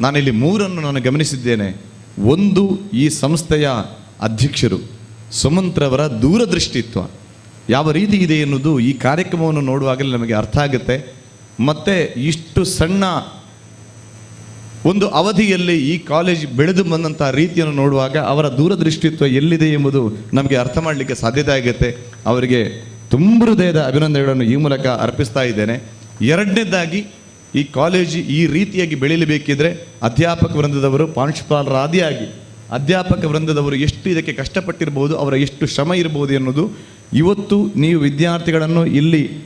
ನಾನಿಲ್ಲಿ ಮೂರನ್ನು ನಾನು ಗಮನಿಸಿದ್ದೇನೆ. ಒಂದು ಈ ಸಂಸ್ಥೆಯ ಅಧ್ಯಕ್ಷರು ಸುಮಂತ್ರವರ ದೂರದೃಷ್ಟಿತ್ವ. ಯಾವ ರೀತಿ ಇದೆ ಎನ್ನುವುದು ಈ ಕಾರ್ಯಕ್ರಮವನ್ನು ನೋಡುವಾಗಲೇ ನಮಗೆ ಅರ್ಥ ಆಗುತ್ತೆ. ಮತ್ತು ಇಷ್ಟು ಸಣ್ಣ ಒಂದು ಅವಧಿಯಲ್ಲಿ ಈ ಕಾಲೇಜ್ ಬೆಳೆದು ಬಂದಂಥ ರೀತಿಯನ್ನು ನೋಡುವಾಗ ಅವರ ದೂರದೃಷ್ಟಿತ್ವ ಎಲ್ಲಿದೆ ಎಂಬುದು ನಮಗೆ ಅರ್ಥ ಮಾಡಲಿಕ್ಕೆ ಸಾಧ್ಯತೆ ಆಗುತ್ತೆ. ಅವರಿಗೆ ತುಂಬ ಹೃದಯದ ಅಭಿನಂದನೆಗಳನ್ನು ಈ ಮೂಲಕ ಅರ್ಪಿಸ್ತಾ ಇದ್ದೇನೆ. ಎರಡನೇದಾಗಿ ಈ ಕಾಲೇಜು ಈ ರೀತಿಯಾಗಿ ಬೆಳೀಲಿಬೇಕಿದ್ರೆ ಅಧ್ಯಾಪಕ ವೃಂದದವರು ಪ್ರಾಂಶುಪಾಲರ ಆದಿಯಾಗಿ ಅಧ್ಯಾಪಕ ವೃಂದದವರು ಎಷ್ಟು ಇದಕ್ಕೆ ಕಷ್ಟಪಟ್ಟಿರ್ಬೋದು, ಅವರ ಎಷ್ಟು ಶ್ರಮ ಇರ್ಬೋದು ಎನ್ನುವುದು ಇವತ್ತು ನೀವು ವಿದ್ಯಾರ್ಥಿಗಳನ್ನು ಇಲ್ಲಿ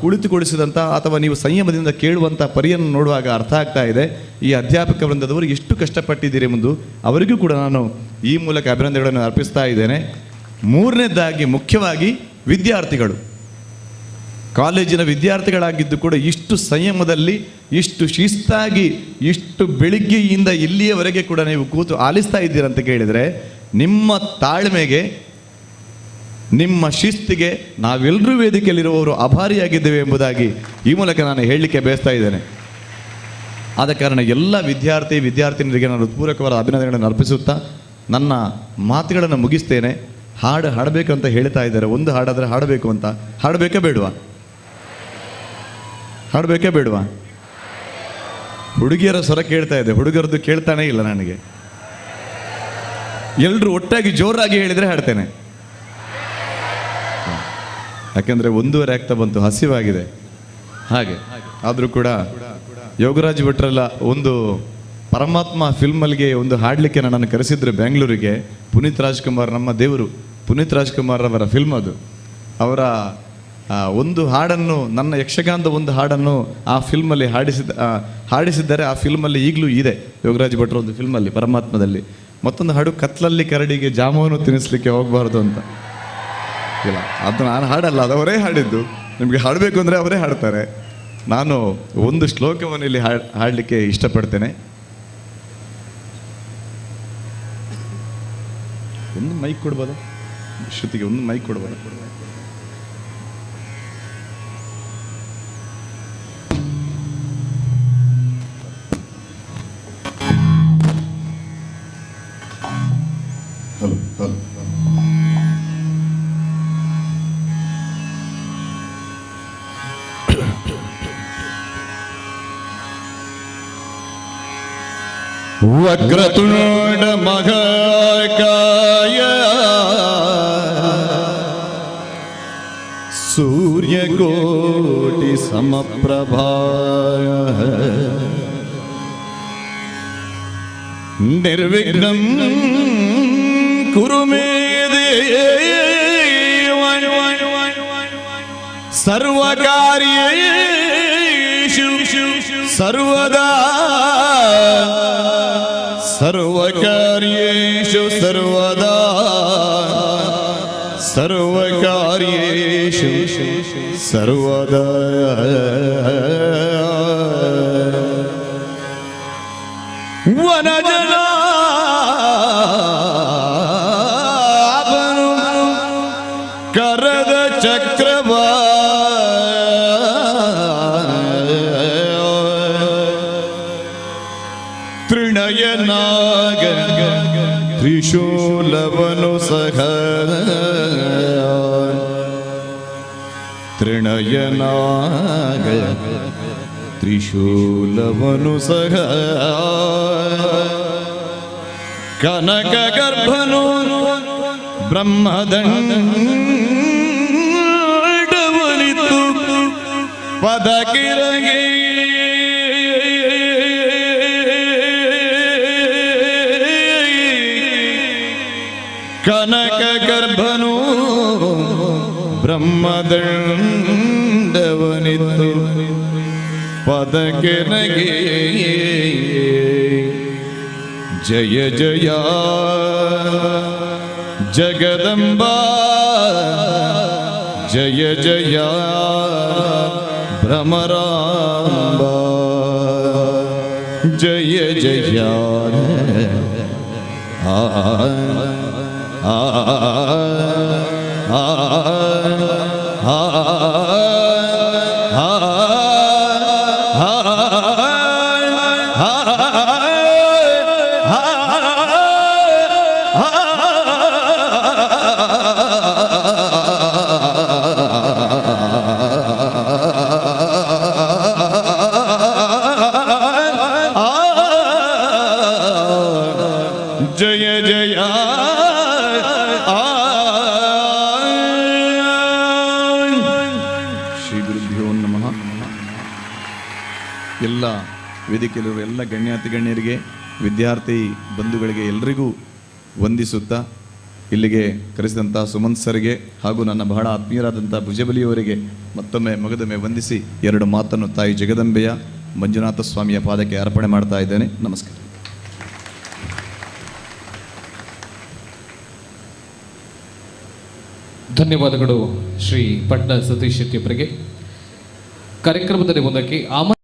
ಕುಳಿತುಗೊಳಿಸಿದಂಥ ಅಥವಾ ನೀವು ಸಂಯಮದಿಂದ ಕೇಳುವಂಥ ಪರಿಯನ್ನು ನೋಡುವಾಗ ಅರ್ಥ ಆಗ್ತಾ ಇದೆ. ಈ ಅಧ್ಯಾಪಕ ವೃಂದದವರು ಎಷ್ಟು ಕಷ್ಟಪಟ್ಟಿದ್ದೀರಿ ಎಂಬುದು ಅವರಿಗೂ ಕೂಡ ನಾನು ಈ ಮೂಲಕ ಅಭಿನಂದನೆಗಳನ್ನು ಅರ್ಪಿಸ್ತಾ ಇದ್ದೇನೆ. ಮೂರನೇದಾಗಿ ಮುಖ್ಯವಾಗಿ ವಿದ್ಯಾರ್ಥಿಗಳು. ಕಾಲೇಜಿನ ವಿದ್ಯಾರ್ಥಿಗಳಾಗಿದ್ದು ಕೂಡ ಇಷ್ಟು ಸಂಯಮದಲ್ಲಿ, ಇಷ್ಟು ಶಿಸ್ತಾಗಿ, ಇಷ್ಟು ಬೆಳಿಗ್ಗೆಯಿಂದ ಇಲ್ಲಿಯವರೆಗೆ ಕೂಡ ನೀವು ಕೂತು ಆಲಿಸ್ತಾ ಇದ್ದೀರಂತ ಕೇಳಿದರೆ, ನಿಮ್ಮ ತಾಳ್ಮೆಗೆ, ನಿಮ್ಮ ಶಿಸ್ತಿಗೆ ನಾವೆಲ್ಲರೂ ವೇದಿಕೆಯಲ್ಲಿರುವವರು ಅಭಾರಿಯಾಗಿದ್ದೇವೆ ಎಂಬುದಾಗಿ ಈ ಮೂಲಕ ನಾನು ಹೇಳಲಿಕ್ಕೆ ಬಯಸ್ತಾ ಇದ್ದೇನೆ. ಆದ ಕಾರಣ ಎಲ್ಲ ವಿದ್ಯಾರ್ಥಿ, ವಿದ್ಯಾರ್ಥಿನಿಯರಿಗೆ ನಾನು ಪೂರಕವಾದ ಅಭಿನಂದನೆಗಳನ್ನು ಅರ್ಪಿಸುತ್ತಾ, ನನ್ನ ಮಾತುಗಳನ್ನು ಮುಗಿಸ್ತೇನೆ. ಹಾಡು ಹಾಡಬೇಕು ಅಂತ ಹೇಳ್ತಾ ಇದ್ದಾರೆ. ಒಂದು ಹಾಡಾದರೆ ಹಾಡಬೇಕು ಅಂತ. ಹಾಡಬೇಕೇ ಬೇಡವಾ? ಹಾಡಬೇಕೇ ಬೇಡವಾ? ಹುಡುಗಿಯರ ಸ್ವರ ಕೇಳ್ತಾ ಇದೆ. ಹುಡುಗರದ್ದು ಕೇಳ್ತಾನೇ ಇಲ್ಲ ನನಗೆ. ಎಲ್ಲರೂ ಒಟ್ಟಾಗಿ ಜೋರಾಗಿ ಹೇಳಿದರೆ ಹಾಡ್ತೇನೆ. ಯಾಕೆಂದ್ರೆ ಒಂದೂವರೆ ಆಗ್ತಾ ಬಂತು, ಹಸಿವಾಗಿದೆ. ಹಾಗೆ. ಆದರೂ ಕೂಡ ಯೋಗರಾಜ್ ಭಟ್ರಲ್ಲ ಒಂದು ಪರಮಾತ್ಮ ಫಿಲ್ಮಲ್ಲಿಗೆ ಒಂದು ಹಾಡಲಿಕ್ಕೆ ನನ್ನನ್ನು ಕರೆಸಿದ್ರು ಬೆಂಗಳೂರಿಗೆ ಪುನೀತ್ ರಾಜ್ಕುಮಾರ್ ನಮ್ಮ ದೇವರು. ಪುನೀತ್ ರಾಜ್ಕುಮಾರ್ ಅವರ ಫಿಲ್ಮ್ ಅದು. ಅವರ ಒಂದು ಹಾಡನ್ನು, ನನ್ನ ಯಕ್ಷಗಾನದ ಒಂದು ಹಾಡನ್ನು ಆ ಫಿಲ್ಮಲ್ಲಿ ಹಾಡಿಸಿದ ಹಾಡಿಸಿದ್ದಾರೆ ಆ ಫಿಲ್ಮಲ್ಲಿ ಈಗಲೂ ಇದೆ. ಯೋಗರಾಜ್ ಭಟ್ರ ಒಂದು ಫಿಲ್ಮಲ್ಲಿ, ಪರಮಾತ್ಮದಲ್ಲಿ. ಮತ್ತೊಂದು ಹಾಡು, ಕತ್ಲಲ್ಲಿ ಕರಡಿಗೆ ಜಾಮೂನು ತಿನ್ನಿಸ್ಲಿಕ್ಕೆ ಹೋಗಬಾರ್ದು ಅಂತ. ಇಲ್ಲ, ಅದು ನಾನು ಹಾಡಲ್ಲ, ಅದು ಅವರೇ ಹಾಡಿದ್ದು. ನಿಮಗೆ ಹಾಡಬೇಕು ಅಂದರೆ ಅವರೇ ಹಾಡ್ತಾರೆ. ನಾನು ಒಂದು ಶ್ಲೋಕವನ್ನು ಇಲ್ಲಿ ಹಾಡ್ ಹಾಡಲಿಕ್ಕೆ ಇಷ್ಟಪಡ್ತೇನೆ. ಒಂದು ಮೈಕ್ ಕೊಡ್ಬೋದಾ? ಶ್ರುತಿಗೆ ಒಂದು ಮೈಕ್ ಕೊಡ್ಬೋದಾ? വക്രതുണ്ട മഹാകായ സൂര്യകോടി സമപ്രഭായ നിർവിഘ്നം കുറുമേദേ സർവകാര്യ सर्वदा सर्वकार्येषु सर्वदा सर्वकार्येषु सर्वदा वनज ತೃಣಯನಾಗ ತ್ರಿಶೂಲವನು ಸಹ. ತ್ರಿಣಯನಾಗ ತ್ರಿಶೂಲವನು ಸಹ. ಕನಕ ಗರ್ಭನು ಬ್ರಹ್ಮದಂಡವನಿತು. ಪದಕಿರಗೆ ಕನಕ कनक गर्भनु ब्रह्मदंड दंडवनितु पद के नगे। जय जया। जगदंबा जय जया। भ्रमरांबा जय जया। हा ಆ ಶ್ರೀ ಗುರುಭ್ಯೋ ನಮಃ. ಎಲ್ಲ ವೇದಿಕೆಯಲ್ಲಿರುವ ಎಲ್ಲ ಗಣ್ಯಾತಿ ಗಣ್ಯರಿಗೆ ವಿದ್ಯಾರ್ಥಿ ಬಂಧುಗಳಿಗೆ ಎಲ್ಲರಿಗೂ ವಂದಿಸುತ್ತಾ ಇಲ್ಲಿಗೆ ಕರೆಸಿದಂಥ ಸುಮಂತ್ ಸರ್ಗೆ ಹಾಗೂ ನನ್ನ ಬಹಳ ಆತ್ಮೀಯರಾದಂಥ ಭುಜಬಲಿಯವರಿಗೆ ಮತ್ತೊಮ್ಮೆ ಮಗದೊಮ್ಮೆ ವಂದಿಸಿ ಎರಡು ಮಾತನ್ನು ತಾಯಿ ಜಗದಂಬೆಯ ಮಂಜುನಾಥ ಸ್ವಾಮಿಯ ಪಾದಕ್ಕೆ ಅರ್ಪಣೆ ಮಾಡ್ತಾ ಇದ್ದೇನೆ. ನಮಸ್ಕಾರ. ಧನ್ಯವಾದಗಳು ಶ್ರೀ ಪಟ್ನ ಸತೀಶ್ ಶೆಟ್ಟಿ ಅವರಿಗೆ. ಕಾರ್ಯಕ್ರಮದಲ್ಲಿ ಮುಂದಕ್ಕೆ ಆಮ